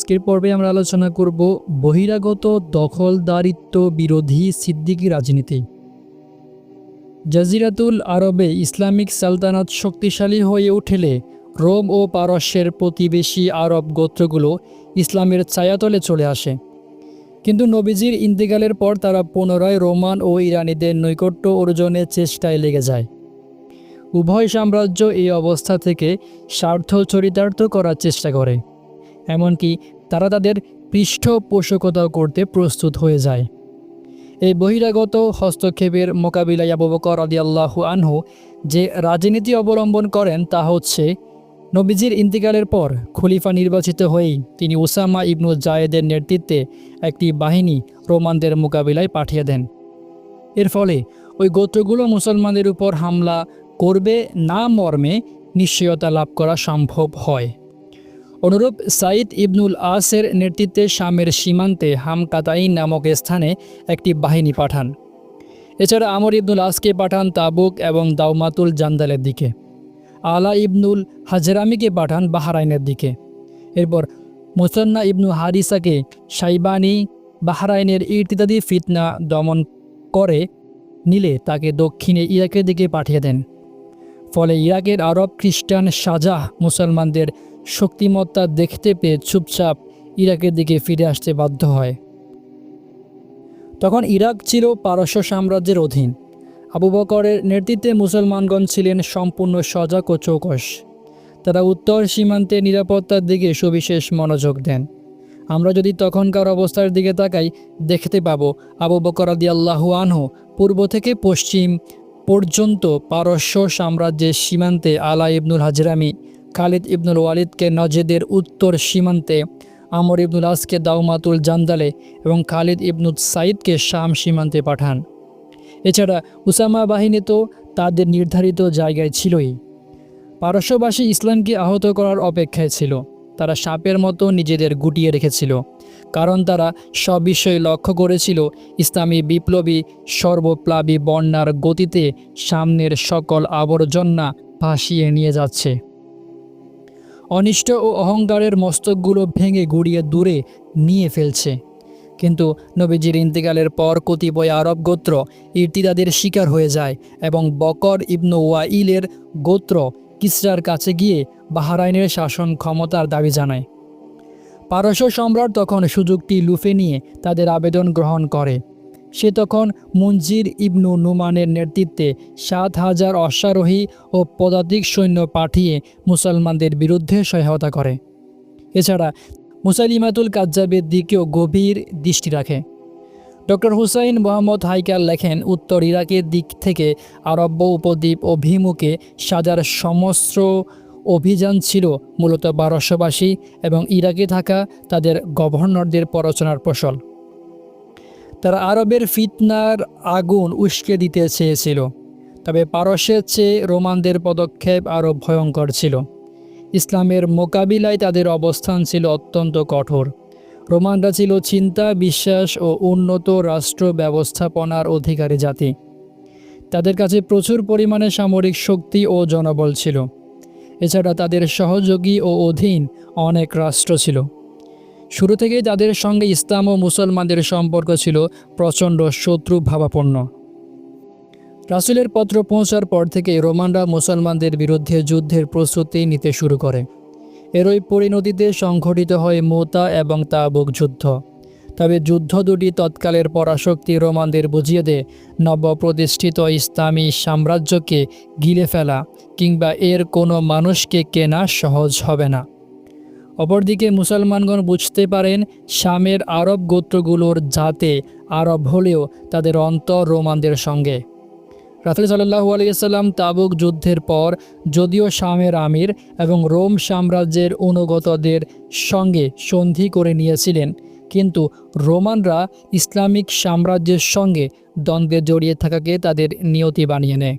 আজকের পর্বে আমরা আলোচনা করব বহিরাগত দখলদারিত্ব বিরোধী সিদ্দিকি রাজনীতি। জাজিরাতুল আরবে ইসলামিক সালতানাত শক্তিশালী হয়ে উঠলে রোম ও পারস্যের প্রতিবেশী আরব গোত্রগুলো ইসলামের ছায়াতলে চলে আসে। কিন্তু নবীজির ইন্তেকালের পর তারা পুনরায় রোমান ও ইরানিদের নৈকট্য অর্জনের চেষ্টায় লেগে যায়। উভয় সাম্রাজ্য এই অবস্থা থেকে স্বার্থ চরিতার্থ করার চেষ্টা করে। এমনকি তারা তাদের পৃষ্ঠপোষকতা করতে প্রস্তুত হয়ে যায়। এই বহিরাগত হস্তক্ষেপের মোকাবিলায় আবু বকর আদিয়াল্লাহু আনহু যে রাজনীতি অবলম্বন করেন তা হচ্ছে, নবীজির ইন্তিকালের পর খলিফা নির্বাচিত হয়েই তিনি ওসামা ইবনু জায়েদের নেতৃত্বে একটি বাহিনী রোমানদের মোকাবিলায় পাঠিয়ে দেন। এর ফলে ওই গোত্রগুলো মুসলমানদের উপর হামলা করবে না মর্মে নিশ্চয়তা লাভ করা সম্ভব হয়। অনুরূপ সাইদ ইবনুল আসের নেতৃত্বে শামের সীমান্তে হামকাতাইন নামক স্থানে একটি বাহিনী পাঠান। এছাড়া আমর ইবনুল আসকে পাঠান তাবুক এবং দাউমাতুল জান্দালের দিকে। আলা ইবনুল হাজরামিকে পাঠান বাহারাইনের দিকে। এরপর মুসন্না ইবনু হারিসাকে সাইবানি বাহারাইনের ইর্তিদাদি ফিতনা দমন করে নিলে তাকে দক্ষিণে ইরাকের দিকে পাঠিয়ে দেন। ফলে ইরাকের আরব খ্রিস্টান শাজাহ মুসলমানদের শক্তিমত্তা দেখতে পেয়ে চুপচাপ ইরাকের দিকে ফিরে আসতে বাধ্য হয়। তখন ইরাক ছিল পারস্য সাম্রাজ্যের অধীন। আবু বকরের নেতৃত্বে মুসলমানগণ ছিলেন সম্পূর্ণ সজাগ ও চৌকস। তারা উত্তর সীমান্তে নিরাপত্তার দিকে সবিশেষ মনোযোগ দেন। আমরা যদি তখনকার অবস্থার দিকে তাকাই, দেখতে পাবো আবু বকর আদি আল্লাহু আনহু পূর্ব থেকে পশ্চিম পর্যন্ত পারস্য সাম্রাজ্যের সীমান্তে আলা ইবনুল হাজরামি খালিদ ইবনুল ওয়ালিদকে নজেদের উত্তর সীমান্তে, আমর ইবনুল আসকে দাউমাতুল জান্দালে এবং খালিদ ইবনুল সাইদকে শাম সীমান্তে পাঠান। এছাড়া উসামা বাহিনী তো তাদের নির্ধারিত জায়গায় ছিলই। পারস্যবাসী ইসলামকে আহত করার অপেক্ষায় ছিল। তারা সাপের মতো নিজেদের গুটিয়ে রেখেছিল, কারণ তারা সব বিষয় লক্ষ্য করেছিল ইসলামী বিপ্লবী সর্বপ্লাবী বন্যার গতিতে সামনের সকল আবর্জনা ভাসিয়ে নিয়ে যাচ্ছে। অনিষ্ট ও অহংকারের মস্তকগুলো ভেঙে গুড়িয়ে দূরে নিয়ে ফেলছে। কিন্তু নবীজির ইন্তেকালের পর কতিপয় আরব গোত্র ইর্তিদাদের শিকার হয়ে যায় এবং বকর ইবনু ওয়াইলের গোত্র কিসরার কাছে গিয়ে বাহারাইনের শাসন ক্ষমতার দাবি জানায়। পারস্য সম্রাট তখন সুযোগটি লুফে নিয়ে তাদের আবেদন গ্রহণ করে। সে তখন মঞ্জির ইবনু নুমানের নেতৃত্বে সাত হাজার অশ্বারোহী ও পদাতিক সৈন্য পাঠিয়ে মুসলমানদের বিরুদ্ধে সহায়তা করে। এছাড়া মুসাইলিমাতুল কাজ্জাবের দিকেও গভীর দৃষ্টি রাখে। ডক্টর হুসাইন মোহাম্মদ হাইকার লেখেন, উত্তর ইরাকের দিক থেকে আরব্য উপদ্বীপ অভিমুখে সাজার সমস্ত অভিযান ছিল মূলত বারস্যবাসী এবং ইরাকে থাকা তাদের গভর্নরদের পরচনার ফসল। তারা আরবের ফিতনার আগুন উস্কে দিতে চেয়েছিল, তবে পারস্যের চেয়ে রোমানদের পদক্ষেপ আরও ভয়ঙ্কর ছিল। ইসলামের মোকাবিলায় তাদের অবস্থান ছিল অত্যন্ত কঠোর। রোমানরা ছিল চিন্তা, বিশ্বাস ও উন্নত রাষ্ট্র ব্যবস্থাপনার অধিকারী জাতি। তাদের কাছে প্রচুর পরিমাণে সামরিক শক্তি ও জনবল ছিল। এছাড়া তাদের সহযোগী ও অধীন অনেক রাষ্ট্র ছিল। শুরু থেকেই তাদের সঙ্গে ইসলাম ও মুসলমানদের সম্পর্ক ছিল প্রচণ্ড শত্রু ভাবাপন্ন রাসুলের পত্র পৌঁছার পর থেকে রোমানরা মুসলমানদের বিরুদ্ধে যুদ্ধের প্রস্তুতি নিতে শুরু করে। এরই পরিণতিতে সংঘটিত হয় মোতা এবং তাবুক যুদ্ধ। তবে যুদ্ধ দুটি তৎকালের পরাশক্তি রোমানদের বুঝিয়ে দেয়, নবপ্রতিষ্ঠিত ইসলামী সাম্রাজ্যকে গিলে ফেলা কিংবা এর কোনো মানুষকে কেনা সহজ হবে না। অপরদিকে মুসলমানগণ বুঝতে পারেন শামের আরব গোত্রগুলোর জাতে আরব হলেও তাদের অন্তর রোমানদের সঙ্গে। রাসুল সাল্লাহু আলিয়াল্লাম তাবুক যুদ্ধের পর যদিও শামের আমির এবং রোম সাম্রাজ্যের অনুগতদের সঙ্গে সন্ধি করে নিয়েছিলেন, কিন্তু রোমানরা ইসলামিক সাম্রাজ্যের সঙ্গে দ্বন্দ্বে জড়িয়ে থাকাকে তাদের নিয়তি বানিয়ে নেয়।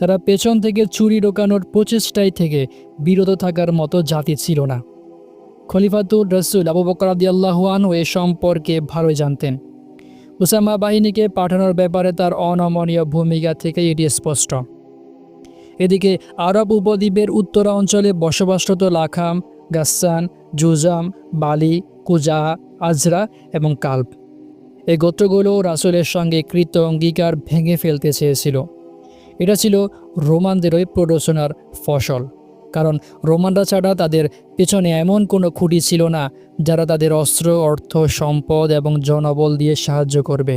তারা পেছন থেকে চুরি ঢোকানোর প্রচেষ্টায় থেকে বিরত থাকার মতো জাতি ছিল না। খলিফাতুর রসুল আবু বকর আদিয়াল্লাহু আনহু এ সম্পর্কে ভালোই জানতেন। উসামা বাহিনীকে পাঠানোর ব্যাপারে তার অনমনীয় ভূমিকা থেকে এটি স্পষ্ট। এদিকে আরব উপদ্বীপের উত্তরা অঞ্চলে বসবাসরত লাখাম গাসান জুজাম, বালি, কুজা, আজরা এবং কাল্প। এই গোত্রগুলো রাসুলের সঙ্গে কৃত অঙ্গীকার ভেঙে ফেলতে চেয়েছিল। এটা ছিল রোমানদেরই প্ররোচনার ফসল। কারণ রোমানরা ছাড়া তাদের পেছনে এমন কোনো খুঁটি ছিল না, যারা তাদের অস্ত্র, অর্থ, সম্পদ এবং জনবল দিয়ে সাহায্য করবে।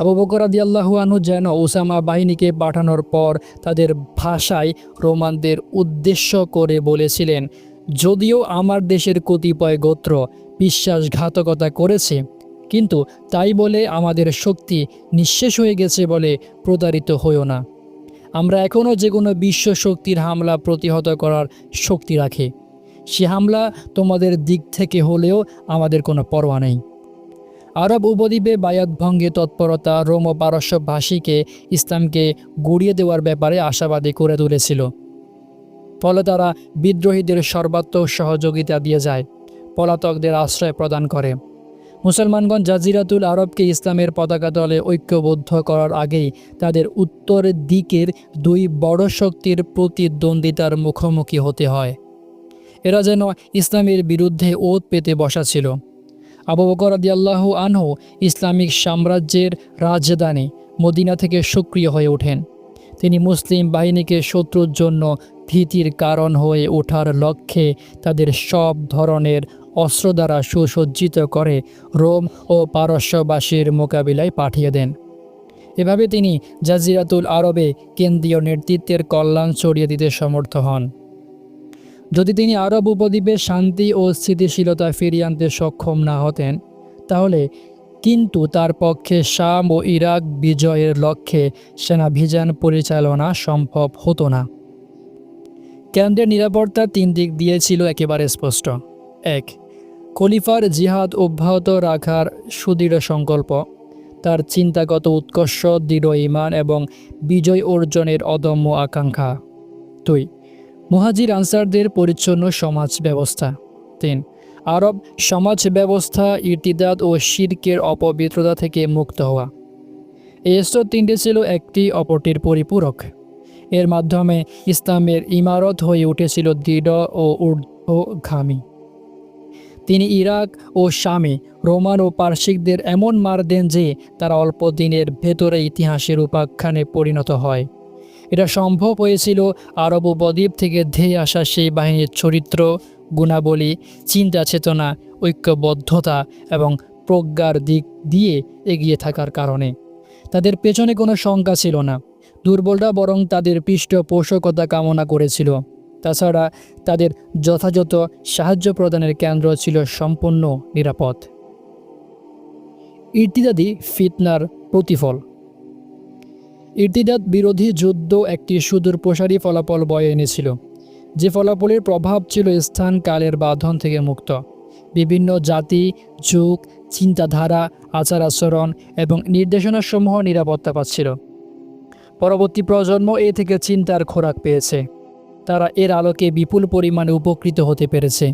আবু বকর আদিয়াল্লাহু আনহু যেন ওসামা বাহিনীকে পাঠানোর পর তাদের ভাষায় রোমানদের উদ্দেশ্য করে বলেছিলেন, যদিও আমার দেশের কতিপয় গোত্র বিশ্বাসঘাতকতা করেছে কিন্তু তাই বলে আমাদের শক্তি নিঃশেষ হয়ে গেছে বলে প্রতারিত হইও না। আমরা এখনও যে কোনো বিশ্ব শক্তির হামলা প্রতিহত করার শক্তি রাখে। সে হামলা তোমাদের দিক থেকে হলেও আমাদের কোনো পরোয়া নেই। আরব উপদ্বীপে বায়াত ভঙ্গে তৎপরতা রোম ও পারস্যভাষীকে ইসলামকে গুড়িয়ে দেওয়ার ব্যাপারে আশাবাদী করে তুলেছিল। ফলে তারা বিদ্রোহীদের সর্বাত্মক সহযোগিতা দিয়ে যায়, পলাতকদের আশ্রয় প্রদান করে। মুসলমানগণ জাজিরাতুল আরবকে ইসলামের পতাকা দলে ঐক্যবদ্ধ করার আগেই তাদের উত্তর দিকের দুই বড় শক্তির প্রতিদ্বন্দ্বিতার মুখোমুখি হতে হয়। এরা যেন ইসলামের বিরুদ্ধে ওত পেতে বসা ছিল। আবু বকর আদিয়াল্লাহু আনহু ইসলামিক সাম্রাজ্যের রাজধানী মদিনা থেকে সক্রিয় হয়ে ওঠেন। তিনি মুসলিম বাহিনীকে শত্রুর জন্য ভীতির কারণ হয়ে ওঠার লক্ষ্যে তাদের সব ধরনের অস্ত্র দ্বারা সুসজ্জিত করে রোম ও পারস্যবাসীর মোকাবিলায় পাঠিয়ে দেন। এভাবে তিনি জাজিরাতুল আরবে কেন্দ্রীয় নেতৃত্বের কল্যাণ ছড়িয়ে দিতে সমর্থ হন। যদি তিনি আরব উপদ্বীপে শান্তি ও স্থিতিশীলতা ফিরিয়ে আনতে সক্ষম না হতেন, তাহলে কিন্তু তার পক্ষে শাম ও ইরাক বিজয়ের লক্ষ্যে সেনাভিযান পরিচালনা সম্ভব হতো না। কেন্দ্রের নিরাপত্তা তিন দিক দিয়ে ছিল একেবারে স্পষ্ট। এক, খলিফার জিহাদ অব্যাহত রাখার সুদৃঢ় সংকল্প। তার চিন্তাগত উৎকর্ষ, দৃঢ় ইমান এবং বিজয় অর্জনের অদম্য আকাঙ্ক্ষা। দুই, মুহাজির আনসারদের পরিচ্ছন্ন সমাজ ব্যবস্থা। তিন, আরব সমাজ ব্যবস্থা ইর্তিদাদ ও শির্কের অপবিত্রতা থেকে মুক্ত হওয়া। এই তিনটে ছিল একটি, অপরটির পরিপূরক। এর মাধ্যমে ইসলামের ইমারত হয়ে উঠেছিল দৃঢ় ও ঊর্ধ্বগামী। তিনি ইরাক ও শামে রোমান ও পার্শ্বিকদের এমন মার দেন যে তারা অল্প দিনের ভেতরে ইতিহাসের উপাখ্যানে পরিণত হয়। এটা সম্ভব হয়েছিল আরব উপদ্বীপ থেকে ধেয়ে আসা সেই বাহিনীর চরিত্র, গুণাবলী, চিন্তা চেতনা, ঐক্যবদ্ধতা এবং প্রজ্ঞার দিক দিয়ে এগিয়ে থাকার কারণে। তাদের পেছনে কোনো শঙ্কা ছিল না। দুর্বলরা বরং তাদের পৃষ্ঠপোষকতা কামনা করেছিল। তাছাড়া তাদের যথাযথ সাহায্য প্রদানের কেন্দ্র ছিল সম্পূর্ণ নিরাপদ। ইর্তিদাদি ফিতনার প্রতিফল। ইর্তিদাদ বিরোধী যুদ্ধ একটি সুদূর প্রসারী ফলাফল বয়ে এনেছিল। যে ফলাফলের প্রভাব ছিল স্থান কালের বাঁধন থেকে মুক্ত। বিভিন্ন জাতি, যুগ, চিন্তাধারা আচার আচরণ এবং নির্দেশনাসমূহ নিরাপত্তা পাচ্ছিল। পরবর্তী প্রজন্ম এ থেকে চিন্তার খোরাক পেয়েছে। তারা এর আলোকে বিপুল পরিমাণে উপকৃত হতে পেরেছে।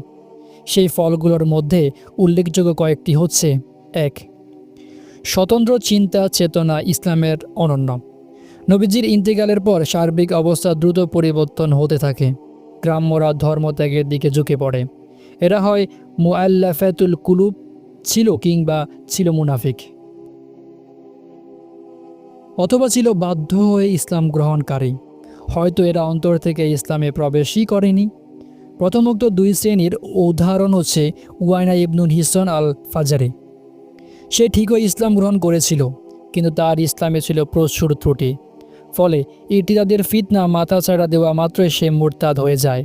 সেই ফলগুলোর মধ্যে উল্লেখযোগ্য কয়েকটি হচ্ছে, এক, স্বতন্ত্র চিন্তা চেতনা ইসলামের অনন্য। নবীজির ইন্তেকালের পর সার্বিক অবস্থা দ্রুত পরিবর্তন হতে থাকে। গ্রাম্যরা ধর্মত্যাগের দিকে ঝুঁকে পড়ে। এরা হয় মুআল্লাফাতুল কুলুব, ছিল কিংবা ছিল মুনাফিক। অথবা ছিল বাধ্য হয়ে ইসলাম গ্রহণকারী। হয়তো এরা অন্তর থেকে ইসলামে প্রবেশই করেনি। প্রথমোক্ত দুই শ্রেণির উদাহরণ হচ্ছে ওয়াইনা ইবনুল হিসন আল ফাজারি সে ঠিকই ইসলাম গ্রহণ করেছিল, কিন্তু তার ইসলামে ছিল প্রচুর ত্রুটি। ফলে ইর্তিদাদের ফিতনা মাথা ছাড়া দেওয়া মাত্রই সে মোরতাদ হয়ে যায়।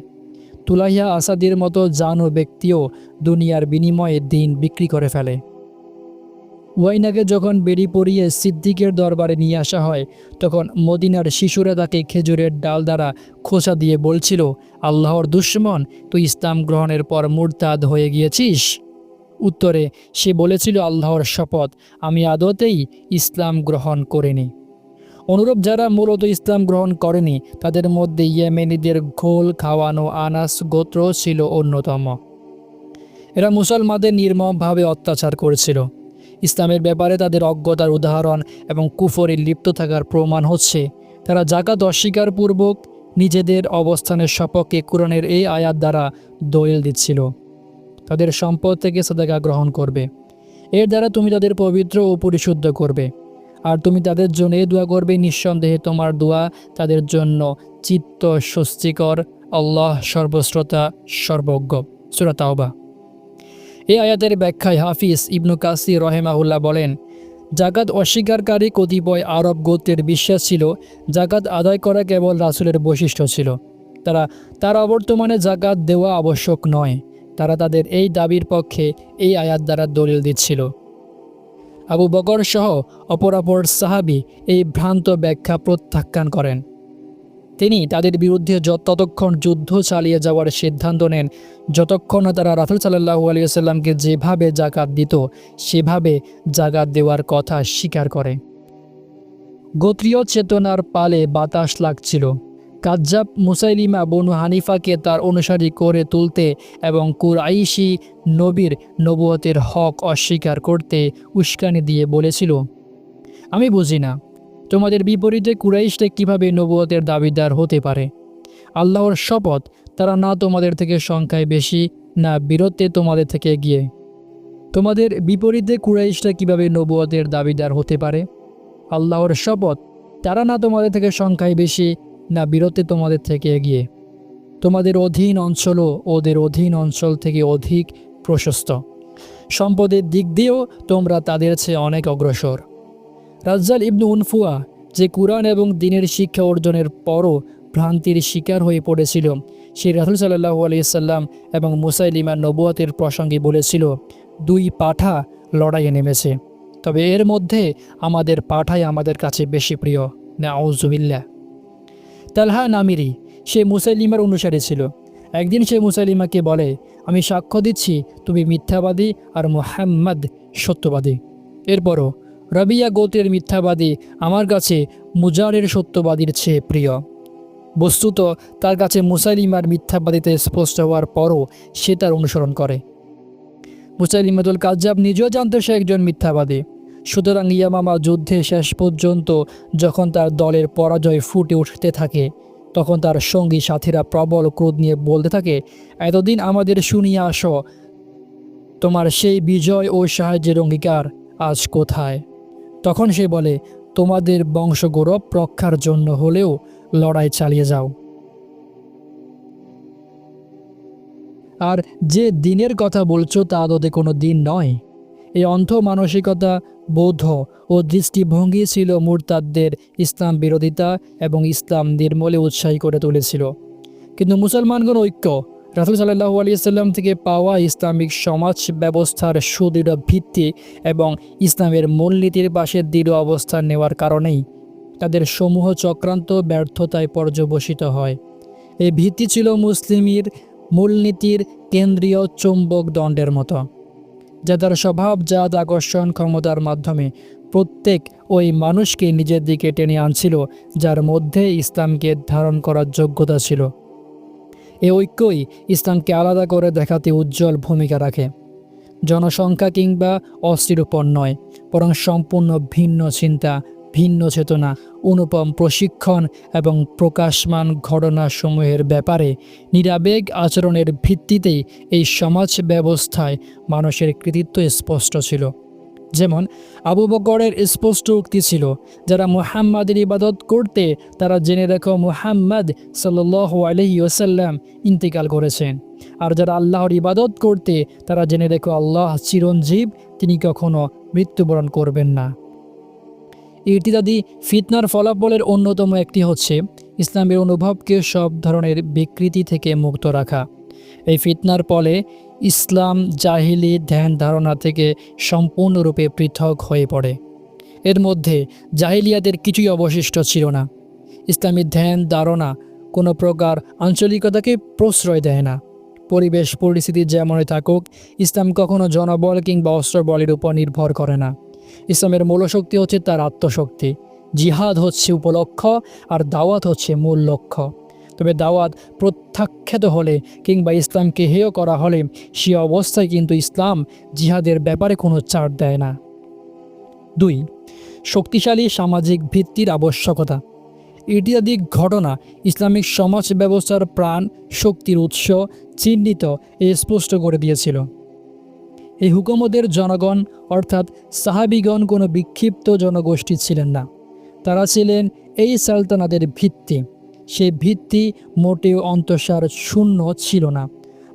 তুলাহিয়া আসাদের মতো জানো ব্যক্তিও দুনিয়ার বিনিময়ে দিন বিক্রি করে ফেলে। ওয়াইনাকে যখন বেরি পরিয়ে সিদ্দিকের দরবারে নিয়ে আসা হয়, তখন মদিনার শিশুরা তাকে খেজুরের ডাল দ্বারা খোসা দিয়ে বলছিল, আল্লাহর দুশ্মন, তুই ইসলাম গ্রহণের পর মুরতাদ হয়ে গিয়েছিস? উত্তরে, সে বলেছিল, আল্লাহর শপথ, আমি আদতেই ইসলাম গ্রহণ করিনি। অনুরূপ যারা মূলত ইসলাম গ্রহণ করেনি, তাদের মধ্যে ইয়েমেনিদের ঘোল, খাওয়ানো, আনাস গোত্র ছিল অন্যতম। এরা মুসলমানদের নির্মমভাবে অত্যাচার করেছিল। ইসলামের ব্যাপারে তাদের অজ্ঞতার উদাহরণ এবং কুফরে লিপ্ত থাকার প্রমাণ হচ্ছে। তারা জাকাত অস্বীকারপূর্বক নিজেদের অবস্থানের সপক্ষে কোরআনের এই আয়াত দ্বারা দলিল দিচ্ছিল। তাদের সম্পদ থেকে সাদাকা গ্রহণ করবে। এর দ্বারা তুমি তাদের পবিত্র ও পরিশুদ্ধ করবে। আর তুমি তাদের জন্য এই দোয়া করবে, নিঃসন্দেহে তোমার দোয়া তাদের জন্য চিত্ত স্বস্তিকর আল্লাহ সর্বশ্রোতা, সর্বজ্ঞ। সুরা এই আয়াতের ব্যাখ্যায় হাফিজ ইবনু কাসি রহেমাহুল্লাহ বলেন, জাকাত অস্বীকারী কতিপয় আরব গোত্রের বিশ্বাস ছিল, জাকাত আদায় করা কেবল রাসুলের বৈশিষ্ট্য ছিল। তারা তার অবর্তমানে জাকাত দেওয়া আবশ্যক নয়। তারা তাদের এই দাবির পক্ষে এই আয়াত দ্বারা দলিল দিচ্ছিল। আবু বকর সহ অপরাপর সাহাবি এই ভ্রান্ত ব্যাখ্যা প্রত্যাখ্যান করেন। তিনি তাদের বিরুদ্ধে ততক্ষণ যুদ্ধ চালিয়ে যাওয়ার সিদ্ধান্ত নেন। যতক্ষণ তারা রাসুল সাল্লাহু আলিয়াল্লামকে যেভাবে জাকাত দিত, সেভাবে জাকাত দেওয়ার কথা স্বীকার করে। গোত্রীয় চেতনার পালে বাতাস লাগছিল। কাজ্জাব মুসাইলিমা বনু হানিফাকে তার অনুসারী করে তুলতে এবং কুরাইশি নবীর নবুয়তের হক অস্বীকার করতে উস্কানি দিয়ে বলেছিল, আমি বুঝি না। তোমাদের বিপরীতে কুরাইশটা কীভাবে নবুয়তের দাবিদার হতে পারে? আল্লাহর শপথ, তারা না তোমাদের থেকে সংখ্যায় বেশি, না বীরত্বে তোমাদের থেকে এগিয়ে। তোমাদের বিপরীতে কুরাইশটা কীভাবে নবুয়তের দাবিদার হতে পারে? আল্লাহর শপথ, তারা না তোমাদের থেকে সংখ্যায় বেশি, না বীরত্বে তোমাদের থেকে এগিয়ে। তোমাদের অধীন অঞ্চলও ওদের অধীন অঞ্চল থেকে অধিক প্রশস্ত। সম্পদের দিক দিয়েও তোমরা তাদের চেয়ে অনেক অগ্রসর। রাজ্জাল ইবনু উনফুয়া যে কুরআন এবং দিনের শিক্ষা অর্জনের পরও ভ্রান্তির শিকার হয়ে পড়েছিল, সে রাহুল সাল্লাহু আলিয়াল্লাম এবং মুসাইলিমা নবুয়াতের প্রসঙ্গে বলেছিল, দুই পাঠা লড়াইয়ে নেমেছে, তবে এর মধ্যে আমাদের পাঠাই আমাদের কাছে বেশি প্রিয়। নাউজুবিল্লা তালহা নামিরি সে মুসাইলিমার অনুসারী ছিল। একদিন সে মুসাইলিমাকে বলে, আমি সাক্ষ্য দিচ্ছি, তুমি মিথ্যাবাদী আর মোহাম্মদ সত্যবাদী। এরপরও রবিয়া গোত্রের মিথ্যাবাদী আমার কাছে মুজারের সত্যবাদীর চেয়ে প্রিয়। বস্তুত তার কাছে মুসাইলিমার মিথ্যাবাদীতে স্পষ্ট হওয়ার পরও সে তার অনুসরণ করে। মুসাইলিমাতুল কাজ্জাব নিজেও জানতে সে একজন মিথ্যাবাদী। সুতরাং ইয়ামামা যুদ্ধে শেষ পর্যন্ত যখন তার দলের পরাজয় ফুটে উঠতে থাকে, তখন তার সঙ্গী সাথীরা প্রবল ক্রোধ নিয়ে বলতে থাকে, এতদিন আমাদের শুনিয়ে আসো, তোমার সেই বিজয় ও সাহায্যের অঙ্গীকার আজ কোথায়? তখন সে বলে, তোমাদের বংশগৌরব রক্ষার জন্য হলেও লড়াই চালিয়ে যাও। আর যে দিনের কথা বলছো তা আদতে কোনো দিন নয়। এই অন্ধ মানসিকতা বৌদ্ধ ও দৃষ্টিভঙ্গি ছিল মুরতাদদের ইসলাম বিরোধিতা এবং ইসলাম নির্মূলে উৎসাহী করে তুলেছিল। কিন্তু মুসলমানগণ ঐক্য রাসুল সাল্লাহু আলিয়াল্লাম থেকে পাওয়া ইসলামিক সমাজ ব্যবস্থার সুদৃঢ় ভিত্তি এবং ইসলামের মূলনীতির পাশে দৃঢ় অবস্থান নেওয়ার কারণেই তাদের সমূহ চক্রান্ত ব্যর্থতায় পর্যবসিত হয়। এই ভিত্তি ছিল মুসলিমের মূলনীতির কেন্দ্রীয় চুম্বক দণ্ডের মতো, যা তার স্বভাবজাত আকর্ষণ, ক্ষমতার মাধ্যমে প্রত্যেক ওই মানুষকে নিজের দিকে টেনে আনছিল, যার মধ্যে ইসলামকে ধারণ করার যোগ্যতা ছিল। এ ঐক্যই ইসলামকে আলাদা করে দেখাতে উজ্জ্বল ভূমিকা রাখে। জনসংখ্যা কিংবা অস্থির উপর নয়, বরং সম্পূর্ণ ভিন্ন চিন্তা, ভিন্ন চেতনা, অনুপম প্রশিক্ষণ এবং প্রকাশমান ঘটনাসমূহের ব্যাপারে নিরাবেগ আচরণের ভিত্তিতেই এই সমাজ ব্যবস্থায় মানুষের কৃতিত্ব স্পষ্ট ছিল। যেমন আবু বকরের স্পষ্ট উক্তি ছিল, যারা মুহাম্মাদের ইবাদত করতে, তারা জেনে রেখো মুহাম্মদ সাল্লাহ আলহি ওসাল্লাম ইন্তেকাল করেছেন। আর যারা আল্লাহর ইবাদত করতে, তারা জেনে রেখো আল্লাহ চিরঞ্জীব, তিনি কখনো মৃত্যুবরণ করবেন না। ইর্তিদাদি ফিতনার ফলাফলের অন্যতম একটি হচ্ছে, ইসলামের অনুভবকে সব ধরনের বিকৃতি থেকে মুক্ত রাখা। এই ফিতনার ফলে ইসলাম জাহিলি ধ্যান ধারণা থেকে সম্পূর্ণরূপে পৃথক হয়ে পড়ে। এর মধ্যে জাহিলিয়াদের কিছুই অবশিষ্ট ছিল না। ইসলামী ধ্যান ধারণা কোনো প্রকার আঞ্চলিকতাকে প্রশ্রয় দেয় না। পরিবেশ পরিস্থিতি যেমনই থাকুক, ইসলাম কখনো জনবল কিংবা অস্ত্রবলের উপর নির্ভর করে না। ইসলামের মূলশক্তি হচ্ছে তার আত্মশক্তি। জিহাদ হচ্ছে উপলক্ষ আর দাওয়াত হচ্ছে মূল লক্ষ্য। তবে দাওয়াত প্রত্যাখ্যাত হলে কিংবা ইসলামকে হেয় করা হলে সে অবস্থায় কিন্তু ইসলাম জিহাদের ব্যাপারে কোনো ছাড় দেয় না। দুই, শক্তিশালী সামাজিক ভিত্তির আবশ্যকতা। ইত্যাদি ঘটনা ইসলামিক সমাজ ব্যবস্থার প্রাণ শক্তির উৎস চিহ্নিত এ স্পষ্ট করে দিয়েছিল। এই হুকুমতের জনগণ অর্থাৎ সাহাবিগণ কোনো বিক্ষিপ্ত জনগোষ্ঠী ছিলেন না। তারা ছিলেন এই সালতানাদের ভিত্তি। সেই ভিত্তি মোটেও অন্তঃসার শূন্য ছিল না,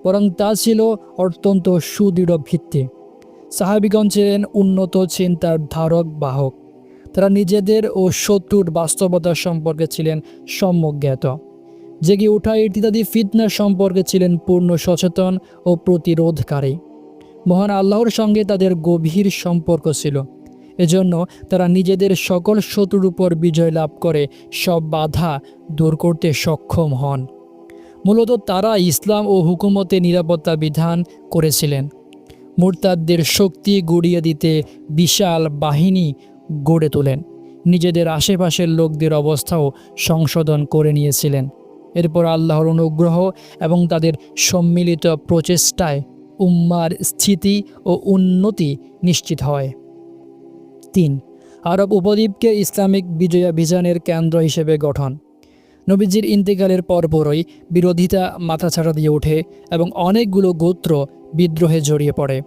বরং তা ছিল অত্যন্ত সুদৃঢ় ভিত্তি। সাহাবিগণ ছিলেন উন্নত চিন্তার ধারক বাহক। তারা নিজেদের ও শত্রুর বাস্তবতা সম্পর্কে ছিলেন সম্যক জ্ঞাত জেগে ওঠা ইত্যাদি ফিতনা সম্পর্কে ছিলেন পূর্ণ সচেতন ও প্রতিরোধকারী। মহান আল্লাহর সঙ্গে তাদের গভীর সম্পর্ক ছিল। এজন্য তারা নিজেদের সকল শত্রুর উপর বিজয় লাভ করে, সব বাধা দূর করতে সক্ষম হন। মূলত তারা ইসলাম ও হুকুমতে নিরাপত্তা বিধান করেছিলেন। মুরতাদদের শক্তি গড়িয়ে দিতে বিশাল বাহিনী গড়ে তোলেন। নিজেদের আশেপাশের লোকদের অবস্থাও সংশোধন করে নিয়েছিলেন। এরপর আল্লাহর অনুগ্রহ এবং তাদের সম্মিলিত প্রচেষ্টায় উম্মার স্থিতি ও উন্নতি নিশ্চিত হয়। তিন। আরব উপদ্বীপকে ইসলামিক বিজয়াভিযানের কেন্দ্র হিসেবে গঠন। নবীজির ইন্তেকালের পরপরই বিরোধিতা মাথাছাড়া দিয়ে ওঠে এবং অনেকগুলো গোত্র বিদ্রোহে জড়িয়ে পড়ে।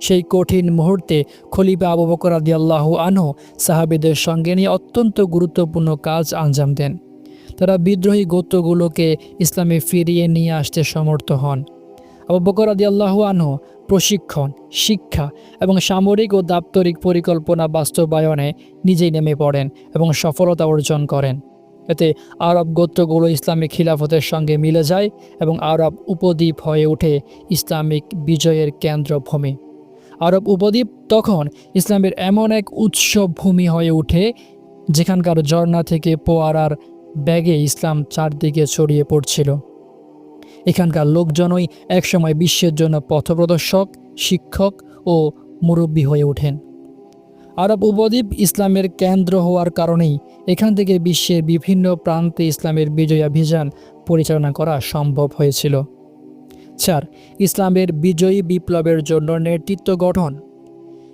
সেই কঠিন মুহূর্তে খলিফা আবু বকর আদিয়াল্লাহু আনহু সাহাবিদের সঙ্গে নিয়ে অত্যন্ত গুরুত্বপূর্ণ কাজ আঞ্জাম দেন। তারা বিদ্রোহী গোত্রগুলোকে ইসলামে ফিরিয়ে নিয়ে আসতে সমর্থ হন। আবু বকর আদিয়াল্লাহু আনহু প্রশিক্ষণ, শিক্ষা এবং সামরিক ও দাপ্তরিক পরিকল্পনা বাস্তবায়নে নিজেই নেমে পড়েন এবং সফলতা অর্জন করেন। এতে আরব গোত্রগুলো ইসলামিক খিলাফতের সঙ্গে মিলে যায় এবং আরব উপদ্বীপ হয়ে ওঠে ইসলামিক বিজয়ের কেন্দ্রভূমি। আরব উপদ্বীপ তখন ইসলামের এমন এক উৎসব ভূমি হয়ে ওঠে, যেখানকার ঝর্ণা থেকে পোয়ারার ব্যাগে ইসলাম চারদিকে ছড়িয়ে পড়ছিল। এখানকার লোকজনই একসময় বিশ্বের জন্য পথপ্রদর্শক, শিক্ষক ও মুরব্বী হয়ে ওঠেন। আরব উপদ্বীপ ইসলামের কেন্দ্র হওয়ার কারণেই এখান থেকে বিশ্বের বিভিন্ন প্রান্তে ইসলামের বিজয়াভিযান পরিচালনা করা সম্ভব হয়েছিল। চার, ইসলামের বিজয়ী বিপ্লবের জন্য নেতৃত্ব গঠন।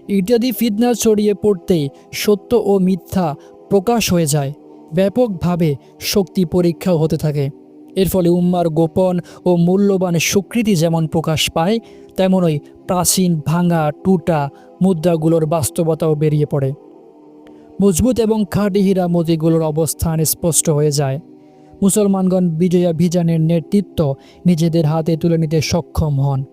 ইত্যাদি ফিতনা ছড়িয়ে পড়তেই সত্য ও মিথ্যা প্রকাশ হয়ে যায়। ব্যাপকভাবে শক্তি পরীক্ষাও হতে থাকে। এর ফলে উম্মার গোপন ও মূল্যবান স্বীকৃতি যেমন প্রকাশ পায়, তেমনই প্রাচীন ভাঙা টুটা মুদ্রাগুলোর বাস্তবতাও বেরিয়ে পড়ে। মজবুত এবং খাঁটি হীরা মতিগুলোর অবস্থান স্পষ্ট হয়ে যায়। মুসলমানগণ বিজয়াভিযানের নেতৃত্ব নিজেদের হাতে তুলে নিতে সক্ষম হন।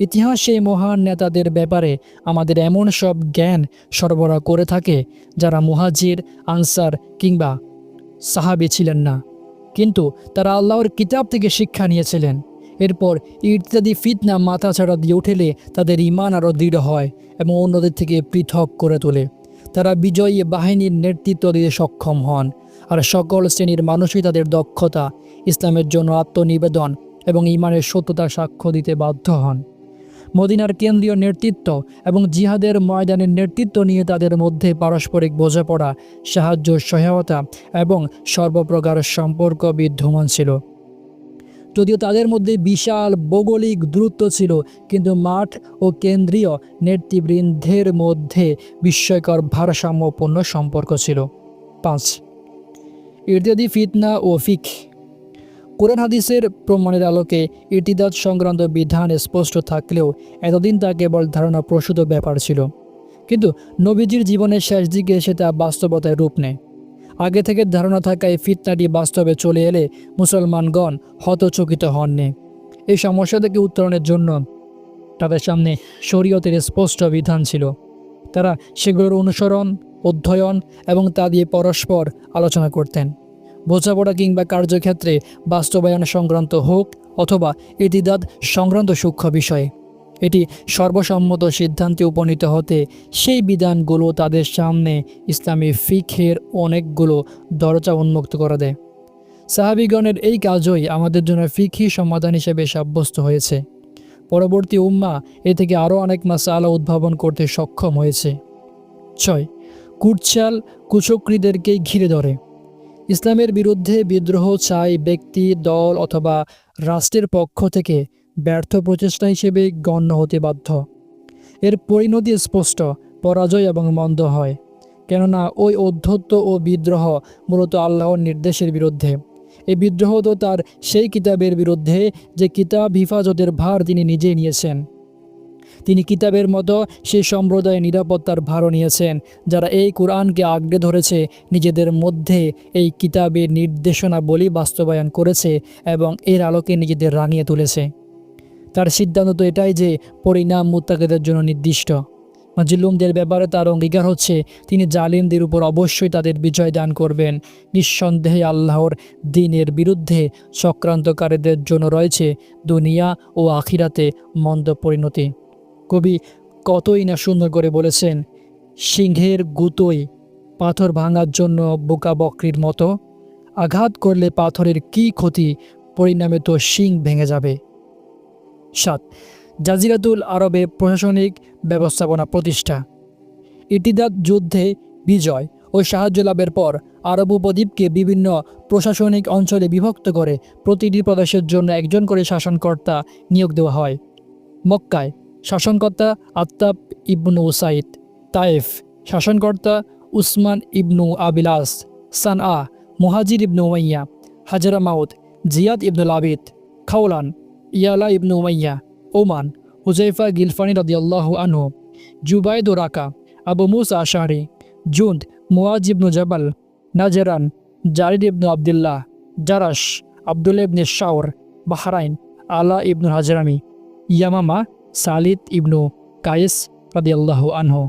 ইতিহাস মহান নেতাদের ব্যাপারে আমাদের এমন সব জ্ঞান সরবরাহ করে থাকে যারা মুহাজির, আনসার কিংবা সাহাবি ছিলেন না। কিন্তু তারা আল্লাহর কিতাব থেকে শিক্ষা নিয়েছিলেন। এরপর ইত্যাদি ফিতনা মাথা ছাড়া দিয়ে উঠেলে তাদের ইমান আরও দৃঢ় হয় এবং অন্যদের থেকে পৃথক করে তোলে। তারা বিজয়ী বাহিনীর নেতৃত্ব দিতে সক্ষম হন আর সকল শ্রেণির মানুষই তাদের দক্ষতা, ইসলামের জন্য আত্মনিবেদন এবং ইমানের সত্যতা সাক্ষ্য দিতে বাধ্য হন। মদিনার কেন্দ্রীয় নেতৃত্ব এবং জিহাদের ময়দানের নেতৃত্ব নিয়ে তাদের মধ্যে পারস্পরিক বোঝাপড়া, সাহায্য, সহায়তা এবং সর্বপ্রকার সম্পর্ক বিদ্যমান ছিল। যদিও তাদের মধ্যে বিশাল ভৌগোলিক দূরত্ব ছিল, কিন্তু মাঠ ও কেন্দ্রীয় নেতৃবৃন্দের মধ্যে বিস্ময়কর ভারসাম্যপূর্ণ সম্পর্ক ছিল। পাঁচ ইত্যাদি ফিতনা ও ফিক কোরআন হাদিসের প্রমাণের আলোকে ইতিদাত সংক্রান্ত বিধান স্পষ্ট থাকলেও এতদিন তা কেবল ধারণা প্রসূত ব্যাপার ছিল। কিন্তু নবীজির জীবনের শেষ দিকে এসে তা বাস্তবতায় রূপ নেয়। আগে থেকে ধারণা থাকা এই ফিতনাটি বাস্তবে চলে এলে মুসলমানগণ হতচকিত হননি। এই সমস্যা থেকে উত্তরণের জন্য তাদের সামনে শরীয়তের স্পষ্ট বিধান ছিল। তারা সেগুলোর অনুসরণ, অধ্যয়ন এবং তা দিয়ে পরস্পর আলোচনা করতেন। বোঝাপড়া কিংবা কার্যক্ষেত্রে বাস্তবায়ন সংক্রান্ত হোক অথবা ইতিদাদ সংক্রান্ত সূক্ষ্ম বিষয়ে। এটি সর্বসম্মত সিদ্ধান্তে উপনীত হতে সেই বিধানগুলো তাদের সামনে ইসলামী ফিখের অনেকগুলো দরজা উন্মুক্ত করে দেয়। সাহাবিগণের এই কাজই আমাদের জন্য ফিখি সমাধান হিসেবে সাব্যস্ত হয়েছে। পরবর্তী উম্মা এ থেকে আরও অনেক মাসালা উদ্ভাবন করতে সক্ষম হয়েছে। ছয় কুটচাল কুচক্রীদেরকেই ঘিরে ধরে। ইসলামের বিরুদ্ধে বিদ্রোহ চাই ব্যক্তি, দল অথবা রাষ্ট্রের পক্ষ থেকে ব্যর্থ প্রচেষ্টা হিসেবে গণ্য হতে বাধ্য। এর পরিণতি স্পষ্ট, পরাজয় এবং মন্দ হয়। কেননা ওই অধ্যত্ত ও বিদ্রোহ মূলত আল্লাহর নির্দেশের বিরুদ্ধে। এই বিদ্রোহ তো তার সেই কিতাবের বিরুদ্ধে যে কিতাব হিফাজতের ভার তিনি নিজেই নিয়েছেন। তিনি কিতাবের মতো সেই সম্প্রদায়ের নিরাপত্তার ভারও নিয়েছেন, যারা এই কোরআনকে আঁকড়ে ধরেছে, নিজেদের মধ্যে এই কিতাবের নির্দেশনা বলি বাস্তবায়ন করেছে এবং এর আলোকে নিজেদের রাঙিয়ে তুলেছে। তার সিদ্ধান্ত তো এটাই যে পরিণাম মুত্তাকিদের জন্য নির্দিষ্ট। মাজলুমদের ব্যাপারে তার অঙ্গীকার হচ্ছে, তিনি জালিমদের উপর অবশ্যই তাদের বিজয় দান করবেন। নিঃসন্দেহে আল্লাহর দিনের বিরুদ্ধে চক্রান্তকারীদের জন্য রয়েছে দুনিয়া ও আখিরাতে মন্দ পরিণতি। কবি কতই না সুন্দর করে বলেছেন, সিংহের গুতোই পাথর ভাঙার জন্য বোকা বকরির মতো, আঘাত করলে পাথরের কী ক্ষতি, পরিণামে তো শিং ভেঙে যাবে। সাত, জাজিরাতুল আরবে প্রশাসনিক ব্যবস্থাপনা প্রতিষ্ঠা। ইটিদাদ যুদ্ধে বিজয় ও সাহায্য লাভের পর আরব উপদ্বীপকে বিভিন্ন প্রশাসনিক অঞ্চলে বিভক্ত করে প্রতিটি প্রদেশের জন্য একজন করে শাসনকর্তা নিয়োগ দেওয়া হয়। মক্কায় শাসনকর্তা আত্তাব ইবনু উসাইদ তায়েফ, শাসনকর্তা উসমান ইবনু আবিলাস Sana'a Muhajir ibn Umayya, Hadramaut Ziyad ইবনুল আবিদ, খাওলান, ইয়ালা ইবনু উমাইয়া, ওমান, হুজাইফা গিলফানি রদিয়াল্লাহ আনহু, জুবাইদ ও রাকা, আবু মুসা আশারি জুন্দ মুয়াজ ইবনু জবাল, নাজরান, জারিদ ইবনু আবদুল্লাহ জারাস আবদুল ইবনে শাওর, বাহরাইন, আলা ইবনু হাজরামি, ইয়ামামা সালিদ ইবনু কায়েস রদিয়াল্লাহ আনহু